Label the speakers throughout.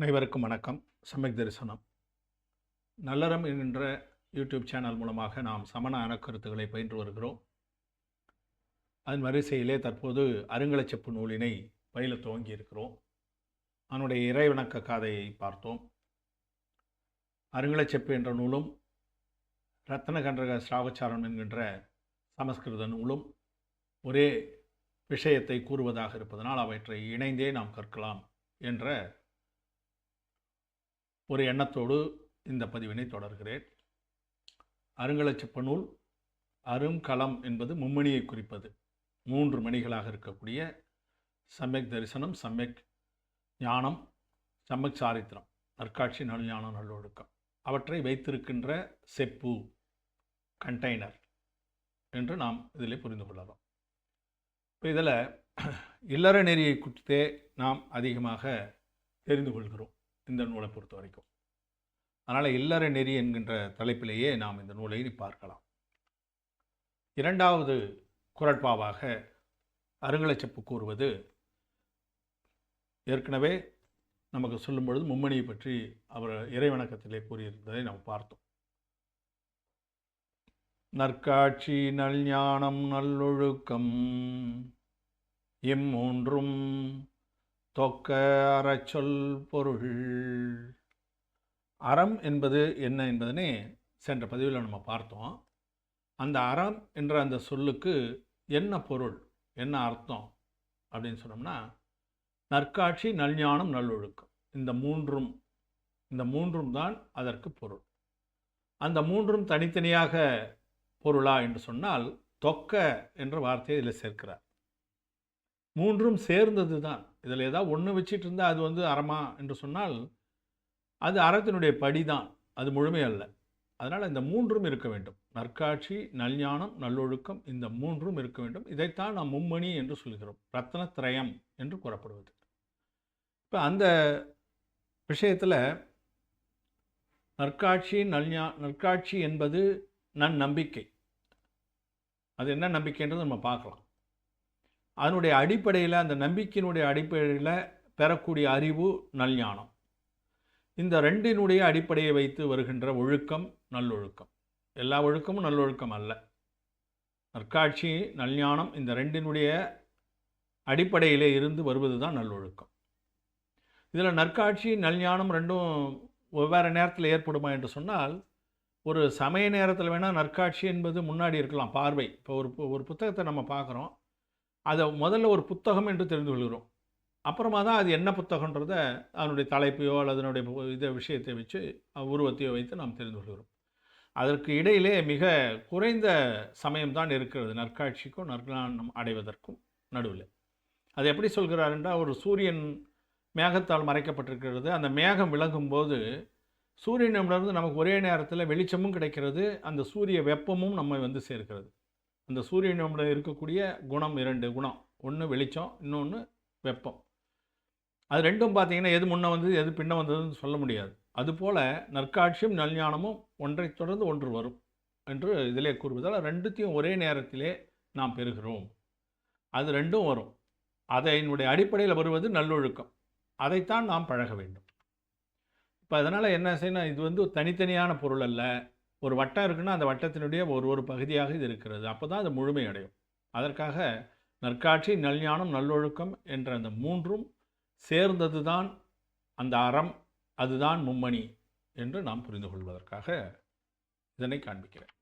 Speaker 1: அனைவருக்கும் வணக்கம். சமயக் தரிசனம். நல்லறம் என்கின்ற யூடியூப் சேனல் மூலமாக நாம் சமண அறக்கருத்துக்களை பயின்று வருகிறோம். அதன் வரிசையிலே தற்போது அருங்கலச்செப்பு நூலினை பயில துவங்கி இருக்கிறோம். அதனுடைய இறைவணக்க காதையை பார்த்தோம். அருங்கலச்செப்பு என்ற நூலும் ரத்னகண்டக ஸ்ராவச்சாரம் என்கின்ற சமஸ்கிருத நூலும் ஒரே விஷயத்தை கூறுவதாக இருப்பதனால் அவற்றை இணைந்தே நாம் கற்கலாம் என்ற ஒரு எண்ணத்தோடு இந்த பதிவினை தொடர்கிறேன். அருங்கலச்சிப்ப நூல் அருங்கலம் என்பது மும்மணியை குறிப்பது. மூன்று மணிகளாக இருக்கக்கூடிய சமயக் தரிசனம் சமயக் ஞானம் சம்யக் சாரித்திரம் நற்காட்சி நல்ஞானம் நல்லொழுக்கம். அவற்றை வைத்திருக்கின்ற செப்பு கண்டெய்னர் என்று நாம் இதில் புரிந்து கொள்ளலாம். இப்போ இதில் இல்லற நெறியை குறித்தே நாம் அதிகமாக தெரிந்து கொள்கிறோம். இந்த நூலை பொறுத்த வரைக்கும். அதனால் இல்லற நெறி என்கின்ற தலைப்பிலேயே நாம் இந்த நூலை பார்க்கலாம். இரண்டாவது குரட்பாவாக அருங்கலச்சப்பு கூறுவது ஏற்கனவே நமக்கு சொல்லும் பொழுது மும்மணியை பற்றி அவர் இறைவணக்கத்திலே கூறியிருந்ததை நாம் பார்த்தோம். நற்காட்சி நல்ஞானம் நல்லொழுக்கம் இம்மூன்றும் தொக்க அறச்சொல் பொருள். அறம் என்பது என்ன என்பதனை சென்ற பதிவில் நம்ம பார்த்தோம். அந்த அறம் என்ற அந்த சொல்லுக்கு என்ன பொருள் என்ன அர்த்தம் அப்படின்னு சொன்னோம்னா நற்காட்சி நல்ஞானம் நல்லொழுக்கம் இந்த மூன்றும் இந்த மூன்றும் தான் அதற்கு பொருள். அந்த மூன்றும் தனித்தனியாக பொருளா என்று சொன்னால் தொக்க என்ற வார்த்தையை இதில் சேர்க்கிறார். மூன்றும் சேர்ந்தது தான். இதில் ஏதாவது ஒன்று வச்சிட்டு இருந்தால் அது வந்து அறமா என்று சொன்னால் அது அறத்தினுடைய படி தான் அது முழுமையல்ல அதனால் இந்த மூன்றும் இருக்க வேண்டும். நற்காட்சி நல்ஞானம் நல்லொழுக்கம் இந்த மூன்றும் இருக்க வேண்டும். இதைத்தான் நாம் மும்மணி என்று சொல்கிறோம். ரத்னத்ரயம் என்று கூறப்படுவது. இப்போ அந்த விஷயத்தில் நற்காட்சி நல்ஞா நற்காட்சி என்பது நன் நம்பிக்கை. அது என்ன நம்பிக்கைன்றது நம்ம பார்க்கலாம். அதனுடைய அடிப்படையில் அந்த நம்பிக்கையினுடைய அடிப்படையில் பெறக்கூடிய அறிவு நல்ஞானம் இந்த ரெண்டினுடைய அடிப்படையை வைத்து வருகின்ற ஒழுக்கம் நல்லொழுக்கம். எல்லா ஒழுக்கமும் நல்லொழுக்கம் அல்ல. நற்காட்சி நல்ஞானம் இந்த ரெண்டினுடைய அடிப்படையிலே இருந்து வருவது தான் நல்லொழுக்கம். இதில் நற்காட்சி நல்ஞானம் ரெண்டும் வெவ்வேறு நேரத்தில் ஏற்படுமா என்று சொன்னால் ஒரு சமய நேரத்தில் வேணால் நற்காட்சி என்பது முன்னாடி இருக்கலாம் பார்வை. இப்போ ஒரு ஒரு புத்தகத்தை நம்ம பார்க்குறோம். அதை முதல்ல ஒரு புத்தகம் என்று தெரிந்து கொள்கிறோம். அப்புறமா தான் அது என்ன புத்தகன்றத அதனுடைய தலைப்பையோ அல்லது அதனுடைய இதை விஷயத்தை வச்சு உருவத்தையோ வைத்து நாம் தெரிந்து கொள்கிறோம். அதற்கு இடையிலே மிக குறைந்த சமயம்தான் இருக்கிறது. நற்காட்சிக்கும் நற்ஞானம் அடைவதற்கும் நடுவில். அது எப்படி சொல்கிறார் என்றால் ஒரு சூரியன் மேகத்தால் மறைக்கப்பட்டிருக்கிறது. அந்த மேகம் விளங்கும் போது சூரியனிடமிருந்து நமக்கு ஒரே நேரத்தில் வெளிச்சமும் கிடைக்கிறது. அந்த சூரிய வெப்பமும் நம்ம வந்து சேர்க்கிறது. அந்த சூரியனோட இருக்கக்கூடிய குணம் இரண்டு. குணம். ஒன்று வெளிச்சம் இன்னொன்று வெப்பம். அது ரெண்டும் பார்த்தீங்கன்னா எது முன்ன வந்தது எது பின்ன வந்ததுன்னு சொல்ல முடியாது. அதுபோல் நற்காட்சியும் நல்ஞானமும் ஒன்றை தொடர்ந்து ஒன்று வரும் என்று இதிலே கூறுவதால் ரெண்டுத்தையும் ஒரே நேரத்திலே நாம் பெறுகிறோம். அது ரெண்டும் வரும். அதனுடைய அடிப்படையில் வருவது நல்லொழுக்கம். அதைத்தான் நாம் பழக வேண்டும். இப்போ அதனால் என்ன செய்யணும்? இது வந்து தனித்தனியான பொருள் அல்ல. ஒரு வட்டம் இருக்குன்னா அந்த வட்டத்தினுடைய ஒரு ஒரு பகுதியாக இது இருக்கிறது. அப்போ தான் அது முழுமையடையும் அதற்காக நற்காட்சி நல்ஞானம் நல்லொழுக்கம் என்ற அந்த மூன்றும் சேர்ந்தது தான் அந்த அறம் அதுதான் மும்மணி என்று நாம் புரிந்து கொள்வதற்காக இதனை காண்பிக்கிறேன்.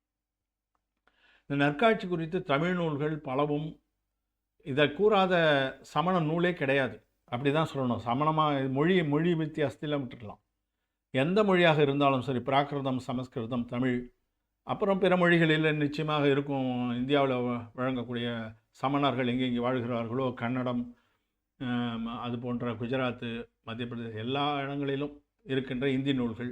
Speaker 1: இந்த நற்காட்சி குறித்து தமிழ் நூல்கள் பலவும் இதை கூறாத சமண நூலே கிடையாது. அப்படி தான் சொல்லணும். சமணமாக மொழி மொழி வித்தியாசத்தில் விட்டுடலாம் எந்த மொழியாக இருந்தாலும் சரி பிராகிருதம் சமஸ்கிருதம் தமிழ் அப்புறம் பிற மொழிகளில் நிச்சயமாக இருக்கும் இந்தியாவில் வழங்கக்கூடிய சமணர்கள் எங்கெங்கே வாழ்கிறார்களோ கன்னடம் அது போன்ற குஜராத்து மத்திய பிரதேசம் எல்லா இடங்களிலும் இருக்கின்ற இந்தி நூல்கள்.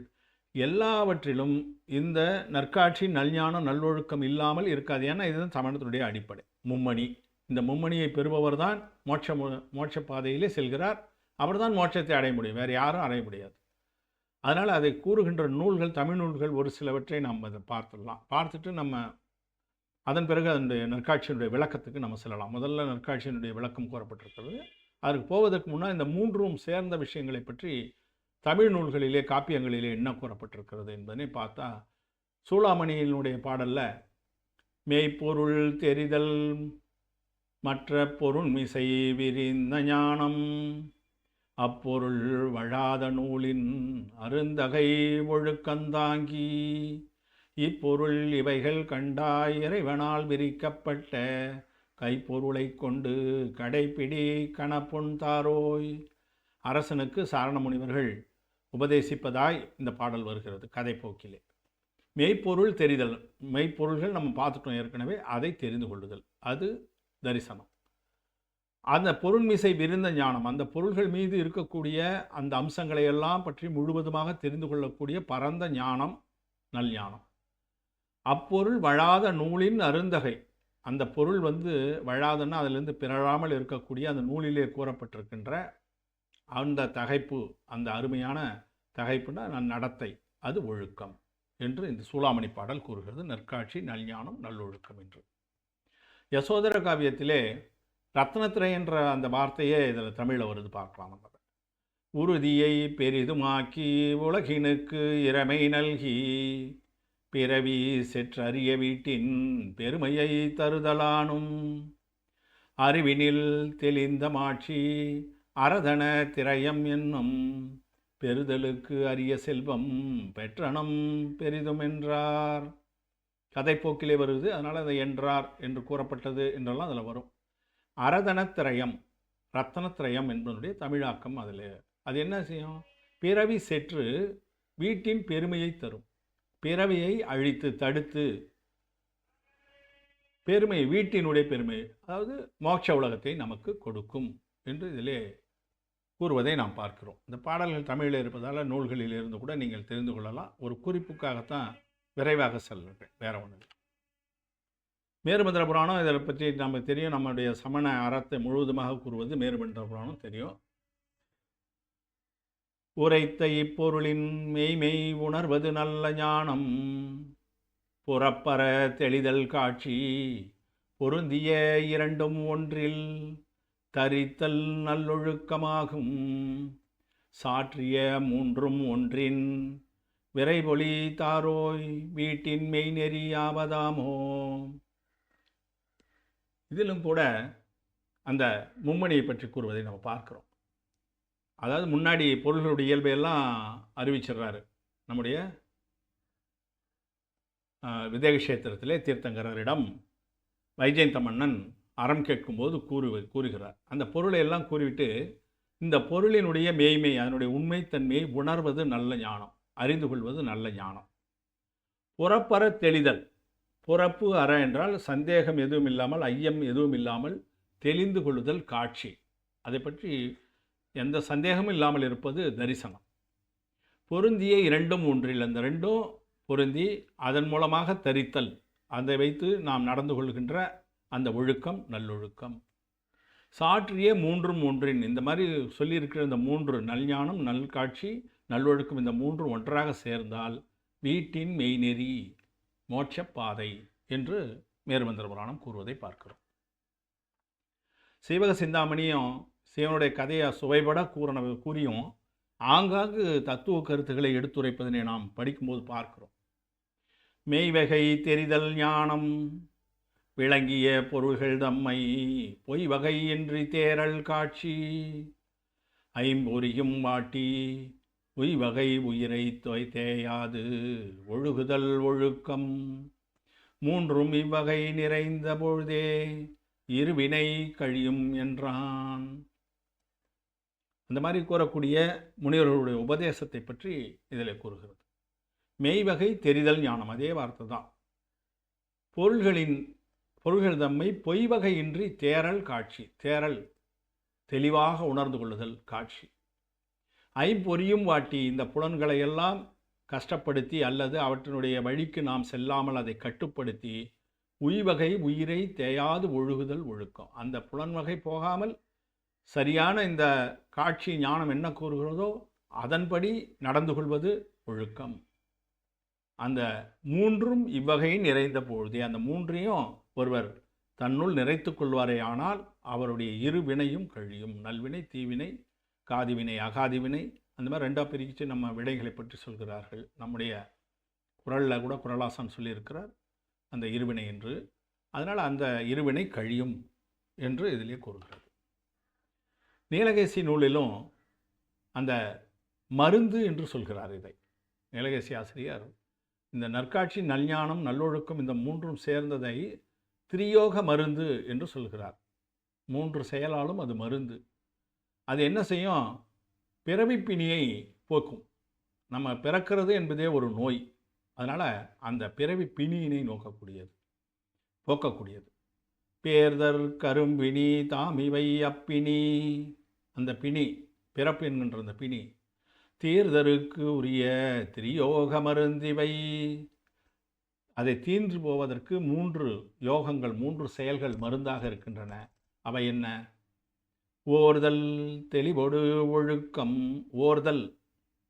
Speaker 1: எல்லாவற்றிலும் இந்த நற்காட்சி நல்ஞானம் நல்லொழுக்கம் இல்லாமல் இருக்காது. ஏன்னா இதுதான் சமணத்தினுடைய அடிப்படை. மும்மணி. இந்த மும்மணியை பெறுபவர் தான் மோட்ச மோட்ச பாதையிலே செல்கிறார். அவர் தான் மோட்சத்தை அடைய முடியும். வேறு யாரும் அடைய முடியாது. அதனால் அதை கூறுகின்ற நூல்கள் தமிழ் நூல்கள் ஒரு சிலவற்றை நம்ம அதை பார்த்துடலாம். பார்த்துட்டு நம்ம அதன் பிறகு அந்த நற்காட்சியினுடைய விளக்கத்துக்கு நம்ம செல்லலாம். முதல்ல நற்காட்சியினுடைய விளக்கம் கூறப்பட்டிருக்கிறது. அதற்கு போவதற்கு முன்னால் இந்த மூன்றும் சேர்ந்த விஷயங்களை பற்றி தமிழ் நூல்களிலே காப்பியங்களிலே என்ன கூறப்பட்டிருக்கிறது என்பதனை பார்த்தா சூளாமணியினுடைய பாடலில் மெய்ப்பொருள் தெரிதல் மற்ற பொருண்மிசை விரிந்த ஞானம் அப்பொருள் வழாத நூலின் அருந்தகை ஒழுக்கந்தாங்கி இப்பொருள் இவைகள் கண்டாய் இறைவனால் விரிக்கப்பட்ட கைப்பொருளைக் கொண்டு கடைப்பிடி கணப்புண் தாரோய். அரசனுக்கு சாரண முனிவர்கள் உபதேசிப்பதாய் இந்த பாடல் வருகிறது கதைப்போக்கிலே மெய்ப்பொருள் தெரிதல் மெய்ப்பொருள்கள் நம்ம பார்த்துட்டோம் ஏற்கனவே அதை தெரிந்து கொள்ளுதல். அது தரிசனம். அந்த பொருண்மிசை விருந்த ஞானம் அந்த பொருள்கள் மீது இருக்கக்கூடிய அந்த அம்சங்களை எல்லாம் பற்றி முழுவதுமாக தெரிந்து கொள்ளக்கூடிய பரந்த ஞானம் நல் ஞானம். அப்பொருள் வழாத நூலின் அருந்தகை. அந்த பொருள் வந்து வழாதன்னா அதிலிருந்து பிறழாமல் இருக்கக்கூடிய அந்த நூலிலே கூறப்பட்டிருக்கின்ற அந்த தகைப்பு அந்த அருமையான தகைப்புனா நன் நடத்தை அது ஒழுக்கம் என்று இந்த சூளாமணி பாடல் கூறுகிறது. நற்காட்சி நல்ஞானம் நல்லொழுக்கம் என்று. யசோதர காவியத்திலே ரத்னத்திரை என்ற அந்த வார்த்தையே இதில் தமிழில் வருது பார்க்கலாம் நம்ம. உறுதியை பெரிதுமாக்கி உலகினுக்கு இறமை நல்கி பிறவி செற்றறிய வீட்டின் பெருமையை தருதலானும். அறிவினில் தெளிந்த மாட்சி அரதன திரயம் என்னும் பெறுதலுக்கு அரிய செல்வம் பெற்றனம் பெரிதும் என்றார். கதைப்போக்கிலே வருது அதனால் அதை என்றார் என்று கூறப்பட்டது என்றெல்லாம் அதில் வரும். அரதனத்திரயம் ரத்தனத்திரயம் என்பதனுடைய தமிழாக்கம் அதில். அது என்ன செய்யும் பிறவி செற்று வீட்டின் பெருமையை தரும். பிறவியை அழித்து தடுத்து பெருமை வீட்டினுடைய பெருமை அதாவது மோட்ச உலகத்தை நமக்கு கொடுக்கும் என்று இதிலே கூறுவதை நாம் பார்க்கிறோம். இந்த பாடல்கள் தமிழில் இருப்பதால் நூல்களில் இருந்து கூட நீங்கள் தெரிந்து கொள்ளலாம். ஒரு குறிப்புக்காகத்தான் விரைவாக செல்லுங்கள். வேற ஒன்று மேருமந்திர புராணம் இதை பற்றி நமக்கு தெரியும். நம்முடைய சமண அறத்தை முழுவதுமாக கூறுவது மேருமந்திர புராணம் தெரியும். உரைத்த இப்பொருளின் மெய்மெய் உணர்வது நல்ல ஞானம். புறப்பற தெளிதல் காட்சி பொருந்திய இரண்டும் ஒன்றில் தரித்தல் நல்லொழுக்கமாகும். சாற்றிய மூன்றும் ஒன்றின் விரைபொலி தாரோய் வீட்டின் மெய்நெறியாவதாமோ இதிலும் கூட அந்த மும்மணியை பற்றி கூறுவதை நம்ம பார்க்குறோம். அதாவது முன்னாடி பொருள்களுடைய இயல்பையெல்லாம் அறிவிச்சிடுறாரு. நம்முடைய விதேகஷேத்திரத்திலே தீர்த்தங்கரரிடம் வைஜெயந்த மன்னன் அறம் கேட்கும்போது கூறு கூறுகிறார். அந்த பொருளை எல்லாம் கூறிவிட்டு இந்த பொருளினுடைய மேய்மை அதனுடைய உண்மைத்தன்மையை உணர்வது நல்ல ஞானம் அறிந்து கொள்வது நல்ல ஞானம். புறப்பற தெளிதல். புறப்பு அற என்றால் சந்தேகம் எதுவும் இல்லாமல் ஐயம் எதுவும் இல்லாமல் தெளிந்து கொள்ளுதல் காட்சி. அதை பற்றி எந்த சந்தேகமும் இல்லாமல் இருப்பது தரிசனம். பொருந்திய இரண்டும் ஒன்றில் அந்த ரெண்டும் பொருந்தி அதன் மூலமாக தரித்தல். அதை வைத்து நாம் நடந்து கொள்கின்ற அந்த ஒழுக்கம் நல்லொழுக்கம். சாற்றிய மூன்றும் ஒன்றின் இந்த மாதிரி சொல்லியிருக்கிற இந்த மூன்று நல்ஞானம் நல்காட்சி நல்லொழுக்கம் இந்த மூன்றும் ஒன்றாக சேர்ந்தால் வீட்டின் மெய்நெறி. மோட்ச பாதை என்று மேருமந்திர புராணம் கூறுவதை பார்க்கிறோம். சீவக சிந்தாமணியும் சிவனுடைய கதையை சுவைபட கூறின கூறியும் ஆங்காங்கு தத்துவ கருத்துக்களை எடுத்துரைப்பதனை நாம் படிக்கும்போது பார்க்கிறோம். மெய்வகை தெரிதல் ஞானம் விளங்கிய பொருள்கள் தம்மை பொய் வகையின்றி தேரல் காட்சி ஐம்பொறியும் வாட்டி உய்வகை உயிரை தொய் தேயாது ஒழுகுதல் ஒழுக்கம். மூன்றும் இவ்வகை நிறைந்த பொழுதே இருவினை கழியும் என்றான். அந்த மாதிரி கூறக்கூடிய முனிவர்களுடைய உபதேசத்தை பற்றி இதில் கூறுகிறது. மெய்வகை தெரிதல் ஞானம் அதே வார்த்தை தான். பொருள்களின் பொருள்கள் தம்மை பொய்வகையின்றி தேரல் காட்சி தேரல் தெளிவாக உணர்ந்து கொள்ளுதல் காட்சி. ஐம்பொறியும் வாட்டி இந்த புலன்களையெல்லாம் கஷ்டப்படுத்தி அல்லது அவற்றினுடைய வழிக்கு நாம் செல்லாமல் அதை கட்டுப்படுத்தி உய்வகை உயிரை தேயாது ஒழுகுதல் ஒழுக்கம். அந்த புலன்வகை போகாமல் சரியான இந்த காட்சி ஞானம் என்ன கூறுகிறதோ அதன்படி நடந்து கொள்வது ஒழுக்கம். அந்த மூன்றும் இவ்வகை நிறைந்த பொழுதே அந்த மூன்றையும் ஒருவர் தன்னுள் நிறைத்து கொள்வாரே ஆனால் அவருடைய இரு வினையும் கழியும். நல்வினை தீவினை காதிவினை அகாதிவினை அந்த மாதிரி ரெண்டாக பிரித்து நம்ம விடைகளை பற்றி சொல்கிறார்கள். நம்முடைய குரலில் கூட குரலாசன் சொல்லியிருக்கிறார் அந்த இருவினை என்று. அதனால் அந்த இருவினை கழியும் என்று இதிலே கூறுகிறது நீலகேசி நூலிலும் அந்த மருந்து என்று சொல்கிறார் இதை. நீலகேசி ஆசிரியர் இந்த நற்காட்சி நல்ஞானம் நல்லொழுக்கம் இந்த மூன்றும் சேர்ந்ததை திரியோக மருந்து என்று சொல்கிறார். மூன்று செயலாலும் அது மருந்து. அது என்ன செய்யும்? பிறவிப்பிணியை போக்கும். நம்ம பிறக்கிறது என்பதே ஒரு நோய். அதனால் அந்த பிறவி பிணியினை நோக்கக்கூடியது. போக்கக்கூடியது. பேர்தர் கரும்பிணி தாமிவை அப்பிணி. அந்த பிணி பிறப்பு என்கின்ற அந்த பிணி தீர்தருக்கு உரிய திரியோக மருந்திவை. அதை தீன்று போவதற்கு மூன்று யோகங்கள் மூன்று செயல்கள் மருந்தாக இருக்கின்றன. அவை என்ன? ஓர்தல் தெளிவொடு ஒழுக்கம். ஓர்தல்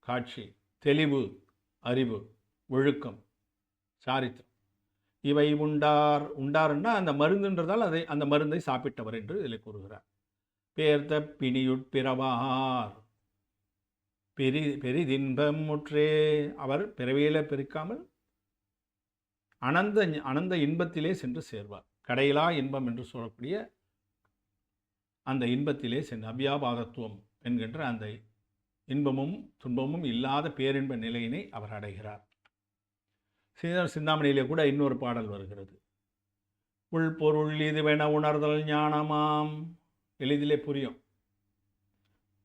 Speaker 1: காட்சி தெளிவு அறிவு ஒழுக்கம் சாரித்திரம். இவை உண்டார் உண்டார்னா அந்த மருந்துன்றதால் அதை அந்த மருந்தை சாப்பிட்டவர் என்று இதில் கூறுகிறார். பேர்த்த பிணியுட்பிறவார் பெரி பெரிதின்பம் முற்றே அவர் பிறவியில் பிரிக்காமல் அனந்த அனந்த இன்பத்திலே சென்று சேர்வார். கடையிலா இன்பம் என்று சொல்லக்கூடிய அந்த இன்பத்திலே சென்று அவ்யாபாதத்துவம் என்கின்ற அந்த இன்பமும் துன்பமும் இல்லாத பேரின்ப நிலையினை அவர் அடைகிறார். சீதர் சிந்தாமணியிலே கூட இன்னொரு பாடல் வருகிறது. உள்பொருள் இதுவென உணர்தல் ஞானமாம். எளிதிலே புரியும்.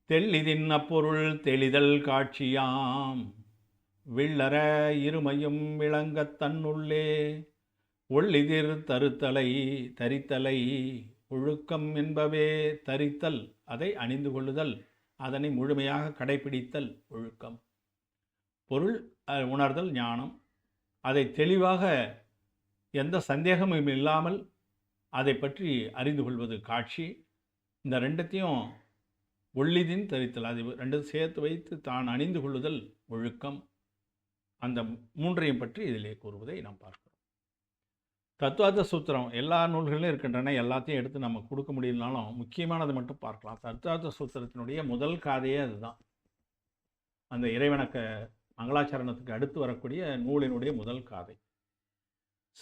Speaker 1: தெள்ளிதின் அப்பொருள் தெளிதல் காட்சியாம். வில்லற இருமையும் விளங்கத் தன்னுள்ளே. ஒள்ளிதிர் தருத்தலை தரித்தலை ஒழுக்கம் என்பவே தரித்தல் அதை அணிந்து கொள்ளுதல் அதனை முழுமையாக கடைபிடித்தல் ஒழுக்கம். பொருள் உணர்தல் ஞானம். அதை தெளிவாக எந்த சந்தேகமும் இல்லாமல் அதை பற்றி அறிந்து கொள்வது காட்சி. இந்த ரெண்டத்தையும் ஒள்ளிதின் தரித்தல் அது ரெண்டு சேர்த்து வைத்து தான் அணிந்து கொள்ளுதல் ஒழுக்கம். அந்த மூன்றையும் பற்றி இதிலே கூறுவதை நாம் பார்க்கிறோம். தத்துவார்த்த சூத்திரம் எல்லா நூல்களிலும் இருக்கின்றன எல்லாத்தையும் எடுத்து நம்ம கொடுக்க முடியலனாலும் முக்கியமானதை மட்டும் பார்க்கலாம். தத்துவார்த்த சூத்திரத்தினுடைய முதல் காதையே அதுதான். அந்த இறைவணக்க மங்களாச்சரணத்துக்கு அடுத்து வரக்கூடிய நூலினுடைய முதல் காதை.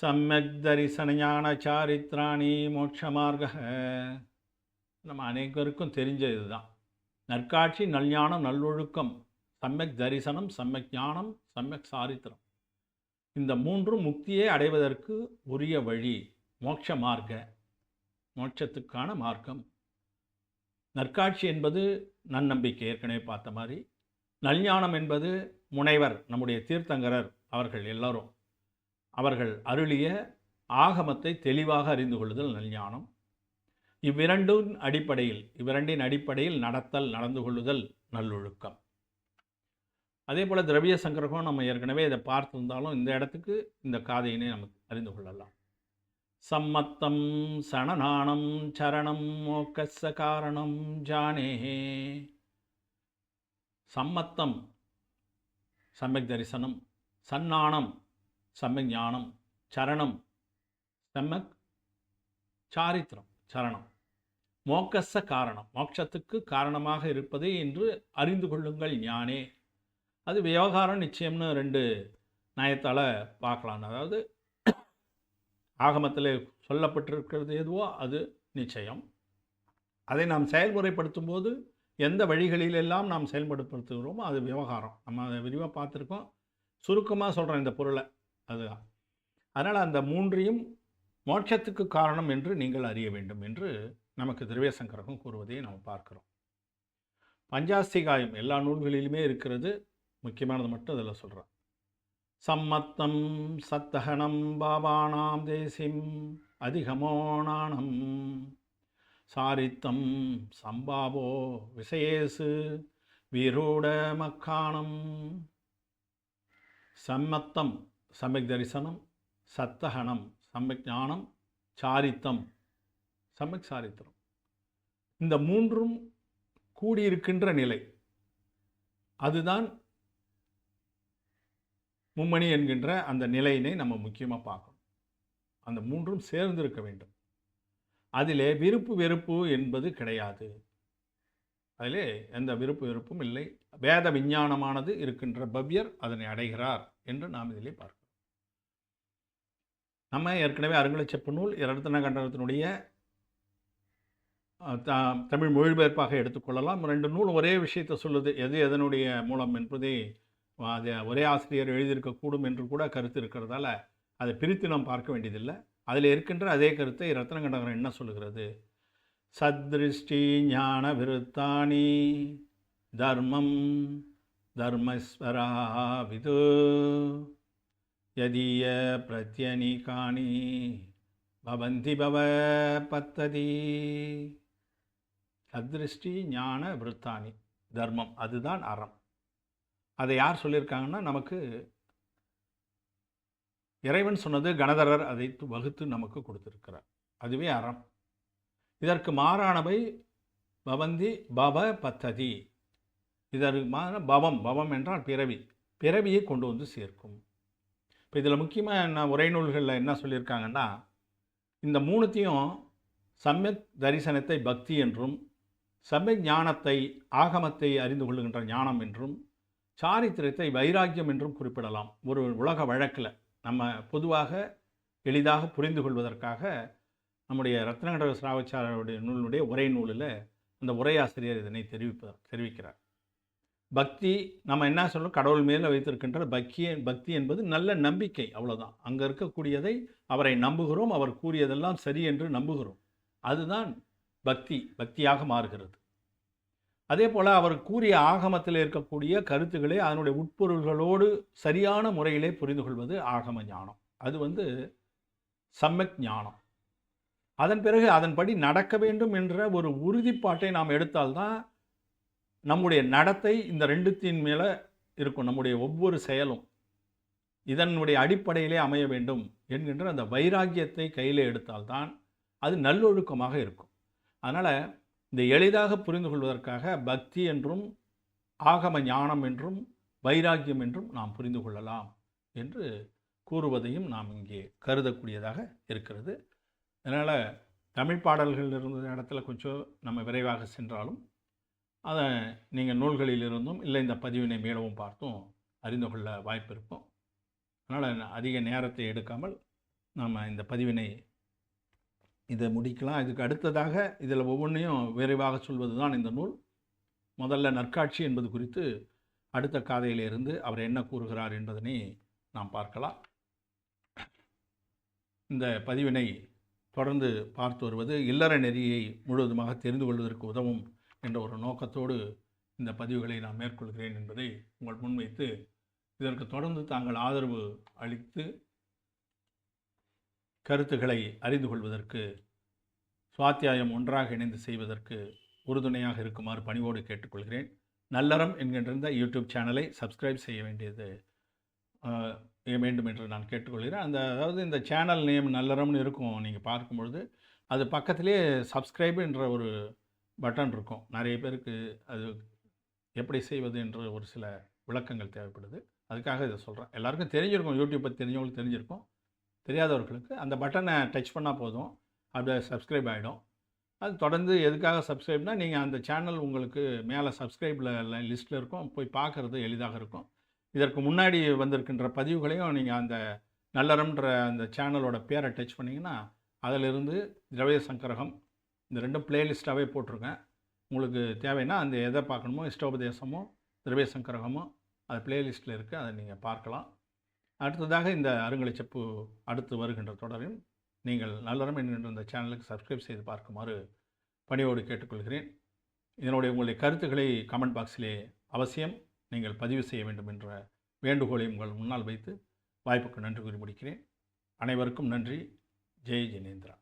Speaker 1: சம்மக் தரிசன ஞான சாரித்ராணி மோட்ச மார்க நம்ம அனைவருக்கும் தெரிஞ்ச இதுதான் நற்காட்சி நல்ஞானம் நல்லொழுக்கம் சம்மக் தரிசனம் சம்மக் ஞானம் சம்மக் சாரித்திரம். இந்த மூன்றும் முக்தியை அடைவதற்கு உரிய வழி மோட்ச மார்க்க மோட்சத்துக்கான மார்க்கம். நற்காட்சி என்பது நன்னம்பிக்கை. ஏற்கனவே பார்த்த மாதிரி நல்ஞானம் என்பது முனைவர் நம்முடைய தீர்த்தங்கரர் அவர்கள் எல்லாரும். அவர்கள் அருளிய ஆகமத்தை தெளிவாக அறிந்து கொள்ளுதல் நல்ஞானம். இவ்விரண்டின் அடிப்படையில் இவ்விரண்டின் அடிப்படையில் நடத்தல் நடந்து கொள்ளுதல் நல்லொழுக்கம். அதே போல் திரவிய சங்கரகம் நம்ம ஏற்கனவே இதை பார்த்துருந்தாலும் இந்த இடத்துக்கு இந்த காதையினை நமக்கு அறிந்து கொள்ளலாம். சம்மத்தம் சனநாணம் சரணம் மோக்கச காரணம் ஜானே. சம்மத்தம் சமயக் தரிசனம் சன்னாணம் சமயக் ஞானம் சரணம் சம்மக் சாரித்திரம் சரணம் மோக்கச காரணம். மோட்சத்துக்கு காரணமாக இருப்பதே என்று அறிந்து கொள்ளுங்கள் ஞானே. அது விவகாரம் நிச்சயம்னு ரெண்டு நயத்தால் பார்க்கலாம். அதாவது ஆகமத்தில் சொல்லப்பட்டிருக்கிறது எதுவோ அது நிச்சயம். அதை நாம் செயல்முறைப்படுத்தும் போது எந்த வழிகளிலெல்லாம் நாம் செயல்படுத்துகிறோமோ அது விவகாரம். நம்ம அதை விரிவாக பார்த்துருக்கோம். சுருக்கமாக சொல்கிறேன் இந்த பொருளை. அதுதான். அதனால் அந்த மூன்றையும் மோட்சத்துக்கு காரணம் என்று நீங்கள் அறிய வேண்டும் என்று நமக்கு திரவியசங்கரகம் கூறுவதையும் நாம் பார்க்கிறோம். பஞ்சாஸ்திகாயம் எல்லா நூல்களிலுமே இருக்கிறது. முக்கியமானது மட்டும் அதில் சொல்கிறான். சம்மத்தம் சத்தகணம் பாபானாம் தேசிம் அதிகமோனானம் சாரித்தம் சம்பாவோ விஷயேசு வீரூட மக்கானம் சம்மத்தம் சமயக் தரிசனம் சத்தகணம் சமயக் ஞானம் சாரித்தம் சமயக் சாரித்திரம். இந்த மூன்றும் கூடியிருக்கின்ற நிலை. அதுதான் மும்மணி என்கின்ற அந்த நிலையினை நம்ம முக்கியமாக பார்க்கணும். அந்த மூன்றும் சேர்ந்திருக்க வேண்டும். அதிலே விருப்பு வெறுப்பு என்பது கிடையாது. அதிலே எந்த விருப்பு வெறுப்பும் இல்லை. வேத விஞ்ஞானமானது இருக்கின்ற பவ்யர் அதனை அடைகிறார் என்று நாம் இதிலே பார்க்கிறோம். நம்ம ஏற்கனவே அருங்கலச்செப்பு நூல் இரத்தன கண்டனத்தினுடைய த- தமிழ் மொழிபெயர்ப்பாக எடுத்துக்கொள்ளலாம். ரெண்டு நூல் ஒரே விஷயத்தை சொல்லுது. எது எதனுடைய மூலம் என்பதை அது ஒரே ஆசிரியர் எழுதியிருக்கக்கூடும் என்று கூட கருத்து இருக்கிறதால அதை பிரித்து நாம் பார்க்க வேண்டியதில்லை. அதில் இருக்கின்ற அதே கருத்தை ரத்னகண்டகரன் என்ன சொல்லுகிறது? சத்ருஷ்டி ஞான விருத்தாணி தர்மம் தர்மஸ்வரா விது யதீய பிரத்யனிகாணி பவந்தி பவ பத்ததி. சத்ருஷ்டி ஞான விருத்தானி தர்மம் அதுதான் அறம். அதை யார் சொல்லியிருக்காங்கன்னா நமக்கு இறைவன் சொன்னது கணதரர் அதை வகுத்து நமக்கு கொடுத்துருக்கிறார். அதுவே அறம். இதற்கு மாறானவை பவந்தி பவ பத்ததி. இதற்கு மாற பவம் பவம் என்றால் பிறவி. பிறவியை கொண்டு வந்து சேர்க்கும். இப்போ இதில் முக்கியமாக என்ன உரைநூல்களில் என்ன சொல்லியிருக்காங்கன்னா இந்த மூணுத்தையும் சம்யக் தரிசனத்தை பக்தி என்றும் சமய ஞானத்தை ஆகமத்தை அறிந்து கொள்ளுகின்ற ஞானம் என்றும் சாரித்திரத்தை வைராக்கியம் என்றும் குறிப்பிடலாம். ஒரு உலக வழக்கில் நம்ம பொதுவாக எளிதாக புரிந்து கொள்வதற்காக நம்முடைய ரத்னகண்டக சிராவச்சாரருடைய நூலினுடைய உரை நூலில் அந்த உரையாசிரியர் இதனை தெரிவிப்பார் தெரிவிக்கிறார். பக்தி நம்ம என்ன சொல்றோம்? கடவுள் மேலே வைத்திருக்கின்ற பக்தி பக்தி என்பது நல்ல நம்பிக்கை அவ்வளோதான் அங்கே இருக்கக்கூடியதை அவரை நம்புகிறோம். அவர் கூறியதெல்லாம் சரி என்று நம்புகிறோம். அதுதான் பக்தி பக்தியாக மாறுகிறது. அதே போல் அவர் கூறிய ஆகமத்தில் இருக்கக்கூடிய கருத்துக்களை அதனுடைய உட்பொருள்களோடு சரியான முறையிலே புரிந்து கொள்வது ஆகம ஞானம். அது வந்து சம்மக் ஞானம். அதன் பிறகு அதன்படி நடக்க வேண்டும் என்ற ஒரு உறுதிப்பாட்டை நாம் எடுத்தால்தான் நம்முடைய நடத்தை இந்த ரெண்டுத்தின் மேலே இருக்கும் நம்முடைய ஒவ்வொரு செயலும் இதனுடைய அடிப்படையிலே அமைய வேண்டும் என்கின்ற அந்த வைராக்கியத்தை கையில் எடுத்தால்தான் அது நல்லொழுக்கமாக இருக்கும். அதனால் இந்த எளிதாக புரிந்து கொள்வதற்காக பக்தி என்றும் ஆகம ஞானம் என்றும் வைராக்கியம் என்றும் நாம் புரிந்து கொள்ளலாம் என்று கூறுவதையும் நாம் இங்கே கருதக்கூடியதாக இருக்கிறது. அதனால் தமிழ் பாடல்கள் இருந்த இடத்துல கொஞ்சம் நம்ம விரைவாக சென்றாலும் அதை நீங்கள் நூல்களில் இருந்தும் இல்லை இந்த பதிவினை மேலவும் பார்த்தும் அறிந்து கொள்ள வாய்ப்பு இருக்கும். அதனால் அதிக நேரத்தை எடுக்காமல் நாம் இந்த பதிவினை இதை முடிக்கலாம். இதுக்கு அடுத்ததாக இதில் ஒவ்வொன்றையும் விரைவாக சொல்வது தான் இந்த நூல். முதல்ல நற்காட்சி என்பது குறித்து அடுத்த காதையிலிருந்து அவர் என்ன கூறுகிறார் என்பதனை நாம் பார்க்கலாம். இந்த பதிவினை தொடர்ந்து பார்த்து வருவது இல்லற நெறியை முழுவதுமாக தெரிந்து கொள்வதற்கு உதவும் என்ற ஒரு நோக்கத்தோடு இந்த பதிவுகளை நான் மேற்கொள்கிறேன் என்பதை உங்கள் முன்வைத்து இதற்கு தொடர்ந்து தாங்கள் ஆதரவு அளித்து கருத்துக்களை அறிந்து கொள்வதற்கு சுவாத்தியாயம் ஒன்றாக இணைந்து செய்வதற்கு உறுதுணையாக இருக்குமாறு பணிவோடு கேட்டுக்கொள்கிறேன். நல்லறம் என்கின்ற இந்த யூடியூப் சேனலை சப்ஸ்கிரைப் செய்ய வேண்டியது வேண்டும் என்று நான் கேட்டுக்கொள்கிறேன். அந்த அதாவது இந்த சேனல் நேம் நல்லறம்னு இருக்கும் நீங்கள் பார்க்கும்பொழுது அது பக்கத்திலே சப்ஸ்கிரைப் என்ற ஒரு பட்டன் இருக்கும். நிறைய பேருக்கு அது எப்படி செய்வது என்று ஒரு சில விளக்கங்கள் தேவைப்படுது. அதுக்காக இதை சொல்கிறேன் எல்லாருக்கும் தெரிஞ்சிருக்கும் யூடியூப் பற்றி தெரிஞ்சவங்களுக்கு தெரிஞ்சிருக்கும். தெரியாதவர்களுக்கு அந்த பட்டனை டச் பண்ணால் போதும். அப்படியே சப்ஸ்கிரைப் ஆகிடும் அது தொடர்ந்து எதுக்காக சப்ஸ்கிரைப்னா நீங்கள் அந்த சேனல் உங்களுக்கு மேலே சப்ஸ்கிரைபில் லிஸ்ட்டில் இருக்கும். போய் பார்க்குறது எளிதாக இருக்கும். இதற்கு முன்னாடி வந்திருக்கின்ற பதிவுகளையும் நீங்கள் அந்த நல்லறம்ன்ற அந்த சேனலோட பேரை டச் பண்ணிங்கன்னா அதிலிருந்து திரவிய சங்கரகம் இந்த ரெண்டும் பிளேலிஸ்ட்டாகவே போட்டிருக்கேன். உங்களுக்கு தேவைன்னா அந்த எதை பார்க்கணுமோ இஷ்டோபதேசமோ திரவிய சங்கரகமோ அது பிளேலிஸ்ட்டில் இருக்குது அதை நீங்கள் பார்க்கலாம். அடுத்ததாக இந்த அருங்கலைச்சப்பு அடுத்து வருகின்ற தொடரையும் நீங்கள் நல்லறம் என்கின்ற இந்த சேனலுக்கு சப்ஸ்கிரைப் செய்து பார்க்குமாறு பணியோடு கேட்டுக்கொள்கிறேன். இதனுடைய உங்களுடைய கருத்துக்களை கமெண்ட் பாக்ஸிலே அவசியம் நீங்கள் பதிவு செய்ய வேண்டும் என்ற வேண்டுகோளை உங்கள் முன்னால் வைத்து வாய்ப்புக்கு நன்றி கூறி முடிக்கிறேன். அனைவருக்கும் நன்றி. ஜெய் ஜெனேந்திரா.